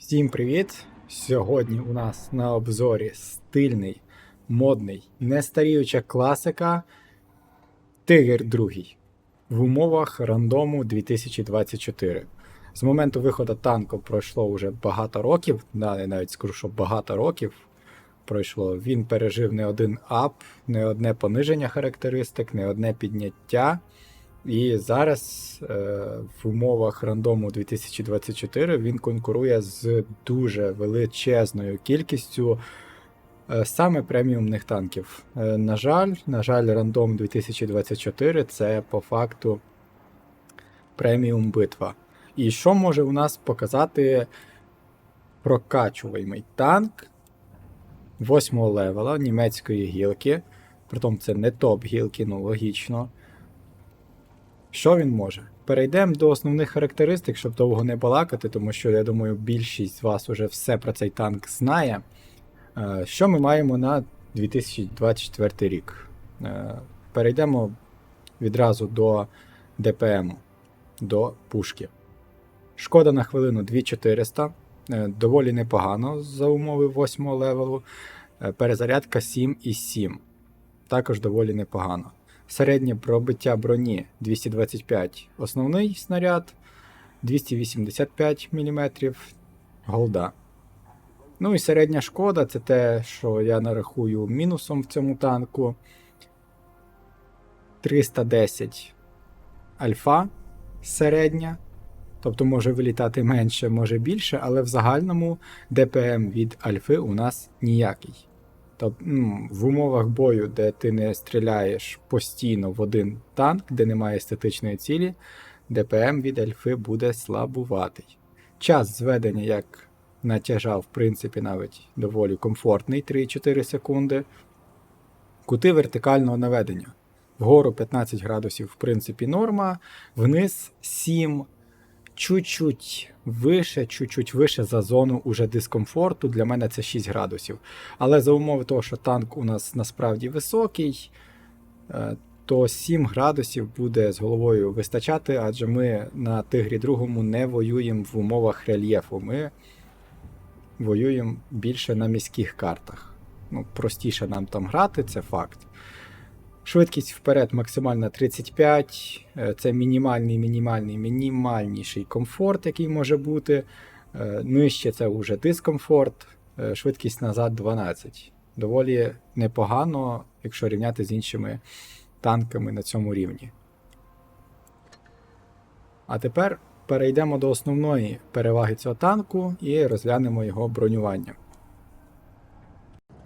Всім привіт! Сьогодні у нас на обзорі стильний, модний, нестаріюча класика Тигр 2 в умовах рандому 2024. З моменту виходу танку пройшло вже багато років, да, навіть скажу, що багато років пройшло. Він пережив не один ап, не одне пониження характеристик, не одне підняття. І зараз е, в умовах рандому 2024 він конкурує з дуже величезною кількістю е, саме преміумних танків. Е, на жаль, на жаль, рандом 2024 це по факту преміум битва. І що може у нас показати прокачуваємий танк 8 левела німецької гілки. Притом це не топ гілки, ну логічно. Що він може? Перейдемо до основних характеристик, щоб довго не балакати, тому що я думаю, більшість з вас уже все про цей танк знає. Е, Що ми маємо на 2024 рік? Е, Перейдемо відразу до ДПМ, до пушки. Шкода на хвилину 2400. Е, Доволі непогано за умови 8 левелу. Перезарядка 7,7. Також доволі непогано. Середнє пробиття броні 225 основний снаряд, 285 мм голда. Ну і середня шкода це те, що я нарахую мінусом в цьому танку. 310 альфа середня. Тобто може вилітати менше, може більше, але в загальному ДПМ від альфи у нас ніякий. Тобто ну, в умовах бою, де ти не стріляєш постійно в один танк, де немає естетичної цілі, ДПМ від альфи буде слабуватий. Час зведення, як натяжа, в принципі, навіть доволі комфортний 3-4 секунди. Кути вертикального наведення. Вгору 15 градусів, в принципі, норма, вниз 7 чуть-чуть вище, чуть-чуть вище за зону уже дискомфорту. Для мене це 6 градусів. Але за умови того, що танк у нас насправді високий, е, то 7 градусів буде з головою вистачати, адже ми на Тигрі другому не воюємо в умовах рельєфу. Ми воюємо більше на міських картах. Ну, простіше нам там грати, це факт. Швидкість вперед максимальна 35. Е, Це мінімальний, мінімальний, мінімальніший комфорт, який може бути. Нижче це вже дискомфорт. Е, Швидкість назад 12. Доволі непогано, якщо рівняти з іншими танками на цьому рівні. А тепер перейдемо до основної переваги цього танку і розглянемо його бронювання.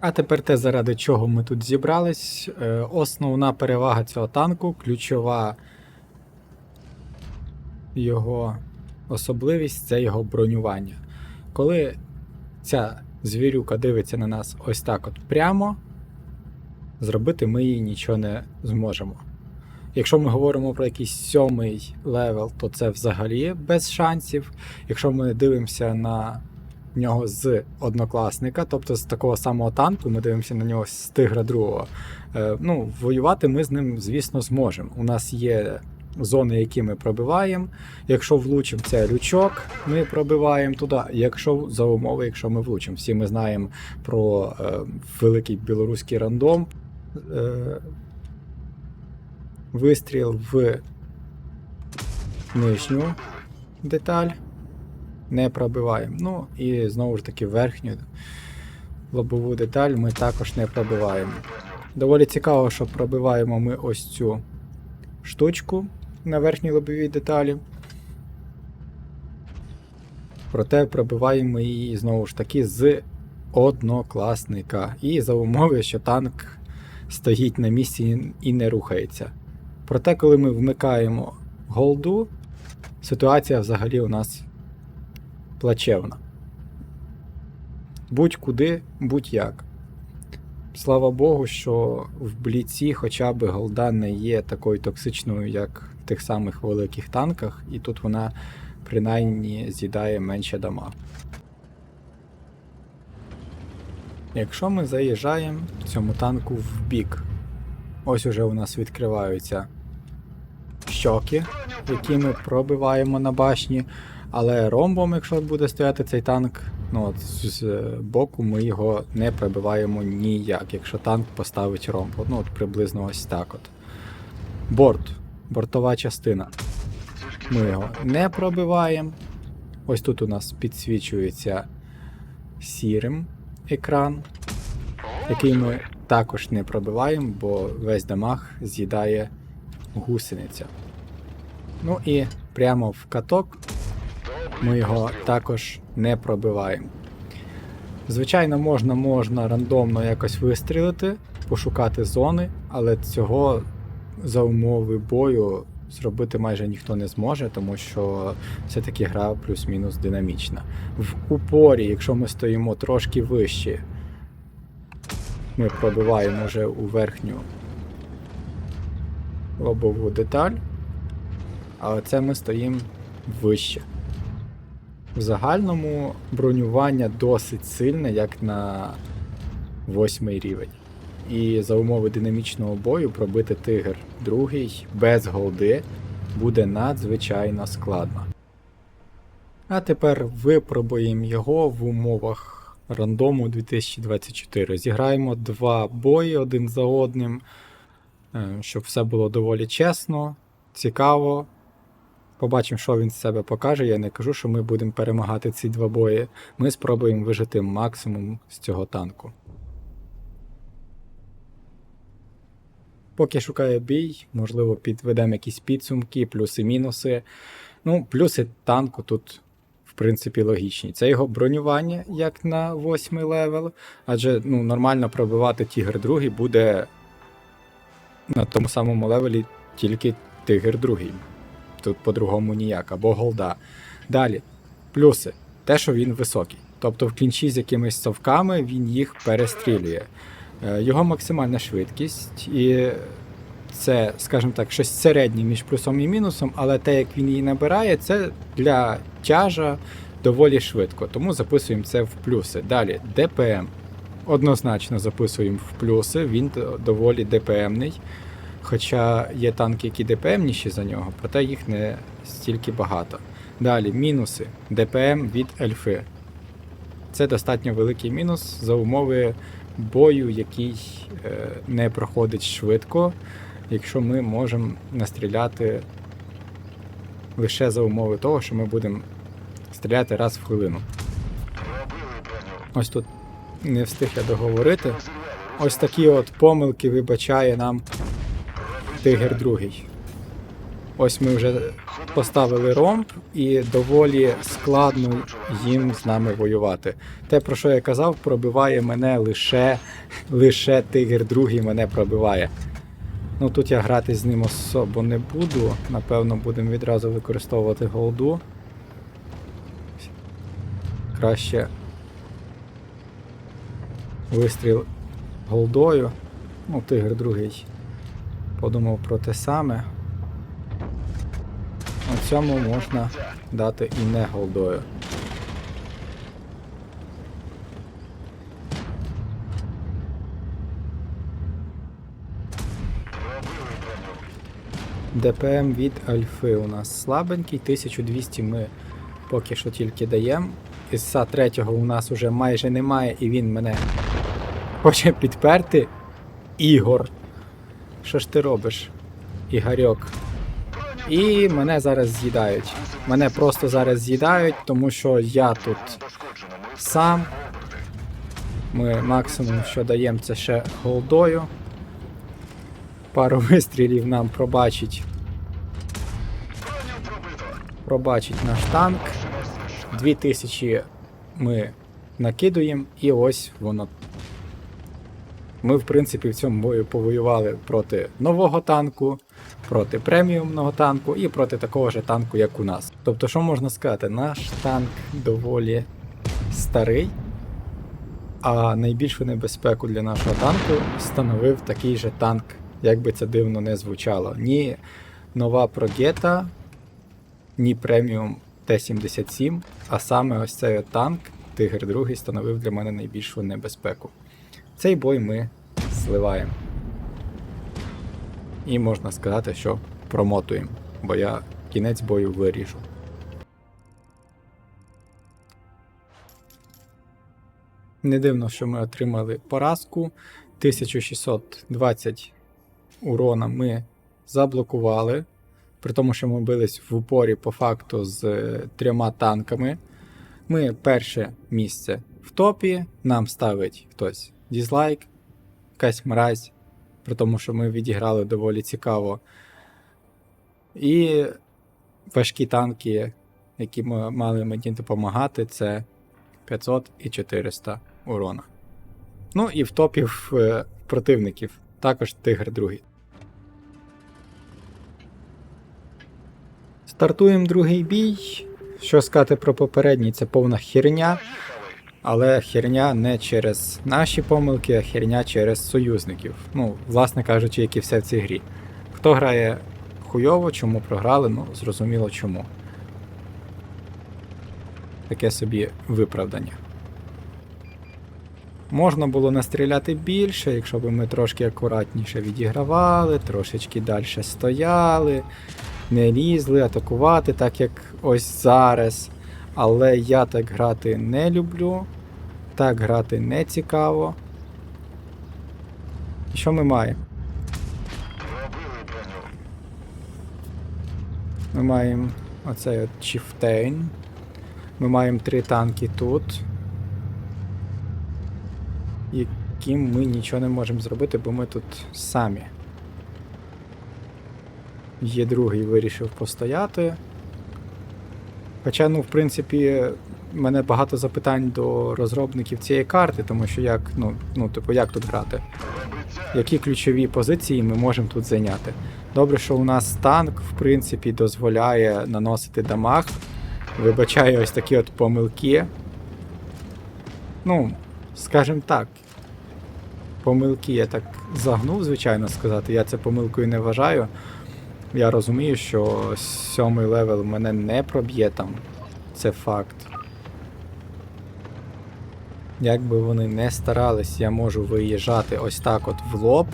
А тепер те, заради чого ми тут зібрались. Е, Основна перевага цього танку, ключова його особливість це його бронювання. Коли ця звірюка дивиться на нас ось так от прямо, зробити ми їй нічого не зможемо. Якщо ми говоримо про якийсь сьомий левел, то це взагалі без шансів. Якщо ми дивимося на нього з однокласника, тобто з такого самого танку, ми дивимося на нього з тигра другого. Е, ну, воювати ми з ним, звісно, зможемо. У нас є зони, які ми пробиваємо. Якщо влучимо це лючок, ми пробиваємо туди. Якщо за умови, якщо ми влучимо. Всі ми знаємо про е, великий білоруський рандом. Е, вистріл в нижню деталь не пробиваємо. Ну і знову ж таки верхню лобову деталь ми також не пробиваємо. Доволі цікаво, що пробиваємо ми ось цю штучку на верхній лобовій деталі. Проте пробиваємо її знову ж таки з однокласника. І за умови, що танк стоїть на місці і не рухається. Проте, коли ми вмикаємо голду, ситуація взагалі у нас плачевна. Будь-куди, будь-як. Слава Богу, що в бліці хоча б голда не є такою токсичною, як в тих самих великих танках, і тут вона принаймні з'їдає менше дама. Якщо ми заїжджаємо цьому танку в бік, ось уже у нас відкриваються щоки, які ми пробиваємо на башні. Але ромбом, якщо буде стояти цей танк, ну от з з боку ми його не пробиваємо ніяк, якщо танк поставить ромб. Ну от приблизно ось так от. Борт, бортова частина. Ми його не пробиваємо. Ось тут у нас підсвічується сірим екран, який ми також не пробиваємо, бо весь дамаг з'їдає гусениця. Ну і прямо в каток ми його також не пробиваємо. Звичайно, можна, можна рандомно якось вистрілити, пошукати зони, але цього за умови бою зробити майже ніхто не зможе, тому що все-таки гра плюс-мінус динамічна. В упорі, якщо ми стоїмо трошки вище, ми пробиваємо вже у верхню лобову деталь, а це ми стоїмо вище. В загальному бронювання досить сильне, як на восьмий рівень. І за умови динамічного бою пробити тигр другий без голди буде надзвичайно складно. А тепер випробуємо його в умовах рандому 2024. Зіграємо два бої один за одним, е, щоб все було доволі чесно, цікаво. Побачимо, що він з себе покаже. Я не кажу, що ми будемо перемагати ці два бої. Ми спробуємо вижити максимум з цього танку. Поки шукаю бій, можливо, підведемо якісь підсумки, плюси-мінуси. Ну, плюси танку тут, в принципі, логічні. Це його бронювання, як на 8 левел, адже ну, нормально пробивати Тігр 2 буде на тому самому левелі тільки Тигр 2. Тут по-другому ніяк, або голда. Далі, плюси. Те, що він високий. Тобто в клінчі з якимись совками він їх перестрілює. Е, Його максимальна швидкість, і це, скажімо так, щось середнє між плюсом і мінусом, але те, як він її набирає, це для тяжа доволі швидко. Тому записуємо це в плюси. Далі, ДПМ. Однозначно записуємо в плюси, він доволі ДПМний. Хоча є танки, які ДПМніші за нього, проте їх не стільки багато. Далі, мінуси. ДПМ від ельфи. Це достатньо великий мінус за умови бою, який е, не проходить швидко, якщо ми можемо настріляти лише за умови того, що ми будемо стріляти раз в хвилину. Ось тут не встиг я договорити. Ось такі от помилки вибачає нам Тигр другий. Ось ми вже поставили ромб, і доволі складно їм з нами воювати. Те, про що я казав, пробиває мене лише, лише Тигр другий мене пробиває. Ну тут я грати з ним особо не буду. Напевно, будемо відразу використовувати голду. Краще вистріл голдою. Ну, Тигр другий подумав про те саме. На цьому можна дати і не голдою. ДПМ від Альфи у нас слабенький, 1200 ми поки що тільки даємо. Іса третього у нас уже майже немає, і він мене хоче підперти. Ігор. Що ж ти робиш? Ігорьок. І мене зараз з'їдають. Мене просто зараз з'їдають, тому що я тут сам. Ми максимум, що даємо, це ще голдою. Пару вистрілів нам пробачить. Пробачить наш танк. 2000 ми накидуємо, і ось воно. Ми, в принципі, в цьому бою повоювали проти нового танку, проти преміумного танку і проти такого ж танку, як у нас. Тобто, що можна сказати, наш танк доволі старий, а найбільшу небезпеку для нашого танку становив такий же танк, як би це дивно не звучало. Ні нова Прогета, ні преміум Т-77, а саме ось цей танк, Тигр 2 становив для мене найбільшу небезпеку. Цей бой ми сливаємо. І можна сказати, що промотуємо, бо я кінець бою виріжу. Не дивно, що ми отримали поразку. 1620 урона ми заблокували, при тому, що ми бились в упорі по факту з е, трьома танками. Ми перше місце в топі, нам ставить хтось дізлайк, якась мразь, при тому, що ми відіграли доволі цікаво. І важкі танки, які ми мали мені допомагати, це 500 і 400 урона. Ну і в топів е, противників також Тигр другий. Стартуємо другий бій. Що сказати про попередній, це повна херня. Але херня не через наші помилки, а херня через союзників. Ну, власне кажучи, як і все в цій грі. Хто грає хуйово, чому програли, ну зрозуміло чому. Таке собі виправдання. Можна було настріляти більше, якщо б ми трошки акуратніше відігравали, трошечки далі стояли, не лізли атакувати, так як ось зараз. Але я так грати не люблю. Так грати не цікаво. І що ми маємо? Ми маємо оцей от Chieftain. Ми маємо три танки тут. Яким ми нічого не можемо зробити, бо ми тут самі. Є другий вирішив постояти. Хоча, ну, в принципі, в мене багато запитань до розробників цієї карти, тому що як, ну, ну, типу, як тут грати? Які ключові позиції ми можемо тут зайняти? Добре, що у нас танк, в принципі, дозволяє наносити дамаг. Вибачаю ось такі от помилки. Ну, скажімо так. Помилки я так загнув, звичайно сказати. Я це помилкою не вважаю. Я розумію, що сьомий левел мене не проб'є там. Це факт. Як би вони не старались, я можу виїжджати ось так от в лоб,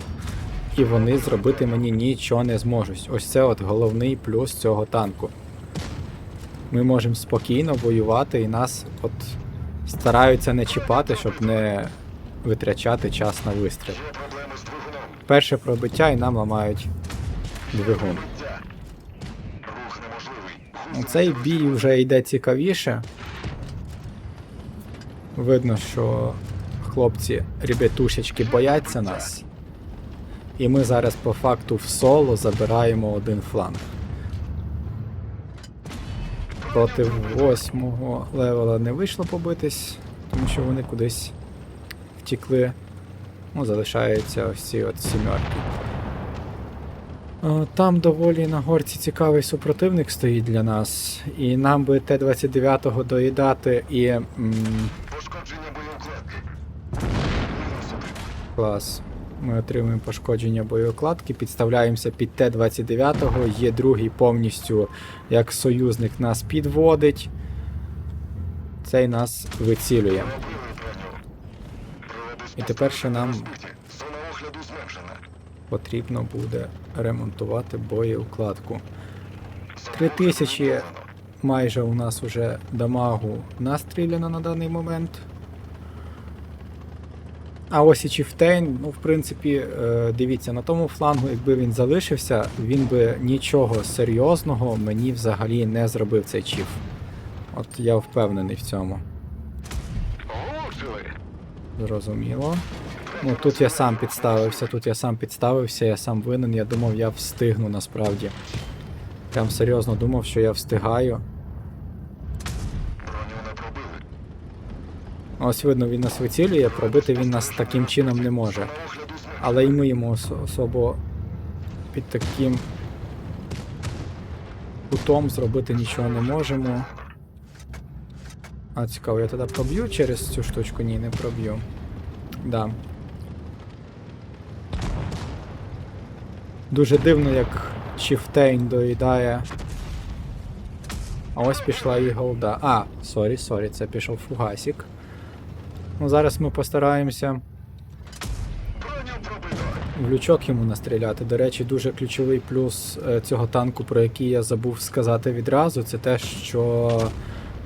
і вони зробити мені нічого не зможуть. Ось це от головний плюс цього танку. Ми можемо спокійно воювати і нас от стараються не чіпати, щоб не витрачати час на вистріл. Перше пробиття і нам ламають двигун. Цей бій вже йде цікавіше. Видно, що хлопці ребятушечки бояться нас. І ми зараз по факту в соло забираємо один фланг. Проти восьмого левела не вийшло побитись, тому що вони кудись втікли. Ну, залишаються ось от сімерки. Е, Там доволі на горці цікавий супротивник стоїть для нас, і нам би Т-29 доїдати і. м, Пошкодження боєукладки. Клас. Ми отримуємо пошкодження боєукладки, підставляємося під Т-29, є другий повністю як союзник нас підводить. Цей нас вицілює. І тепер ще нам потрібно буде ремонтувати боєукладку. Зона 3000 майже у нас уже дамагу настріляно на даний момент. А ось і Чіфтейн, ну, в принципі, е, дивіться, на тому флангу, якби він залишився, він би нічого серйозного мені взагалі не зробив цей чіф. От я впевнений в цьому. Зрозуміло. Ну тут я сам підставився, тут я сам підставився, я сам винен, я думав, я встигну насправді. Прям серйозно думав, що я встигаю. Ось видно, він нас вицілює, пробити він нас таким чином не може. Але і ми йому особо під таким кутом зробити нічого не можемо. А цікаво, я тоді проб'ю через цю штучку? Ні, не проб'ю. Да. Дуже дивно, як Чіфтейн доїдає. А ось пішла і голда. А, сорі, сорі, це пішов фугасік. Ну, зараз ми постараємося в лючок йому настріляти. До речі, дуже ключовий плюс е, цього танку, про який я забув сказати відразу, це те, що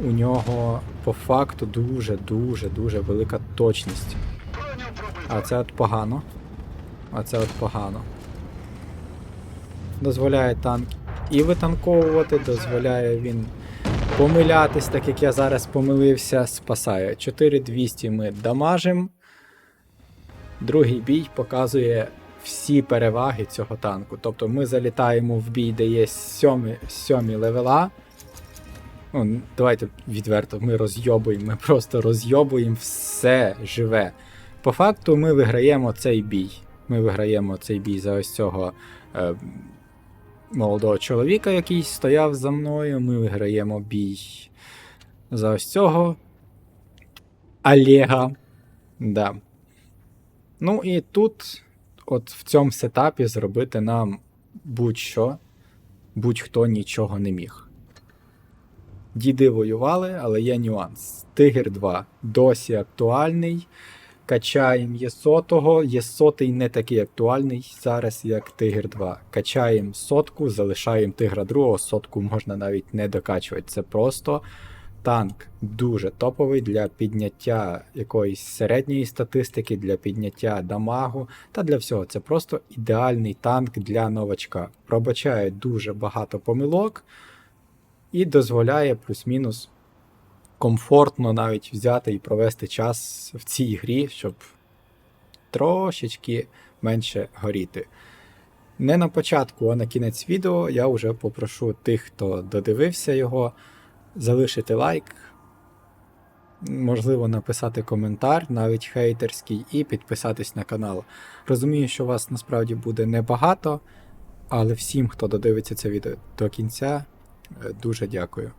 у нього по факту дуже-дуже дуже велика точність. А це от погано. А це от погано. Дозволяє танк і витанковувати, дозволяє він помилятись, так як я зараз помилився, спасає. 4200 ми дамажим. Другий бій показує всі переваги цього танку. Тобто ми залітаємо в бій, де є сьомі, сьомі левела. Ну, давайте відверто, ми розйобуємо, ми просто розйобуємо все живе. По факту ми виграємо цей бій. Ми виграємо цей бій за ось цього е, молодого чоловіка, який стояв за мною. Ми виграємо бій за ось цього Олега. Да. Ну і тут, от в цьому сетапі, зробити нам будь-що, будь-хто нічого не міг. Діди воювали, але є нюанс. Тигр 2 досі актуальний. Качаємо єсотого. Єсотий не такий актуальний зараз, як Тигр 2. Качаємо сотку, залишаємо тигра другого, сотку можна навіть не докачувати. Це просто танк дуже топовий для підняття якоїсь середньої статистики, для підняття дамагу та для всього. Це просто ідеальний танк для новачка. Пробачає дуже багато помилок і дозволяє плюс-мінус комфортно навіть взяти і провести час в цій грі, щоб трошечки менше горіти. Не на початку, а на кінець відео я вже попрошу тих, хто додивився його, залишити лайк, можливо, написати коментар, навіть хейтерський, і підписатись на канал. Розумію, що вас насправді буде небагато, але всім, хто додивиться це відео до кінця, е, дуже дякую.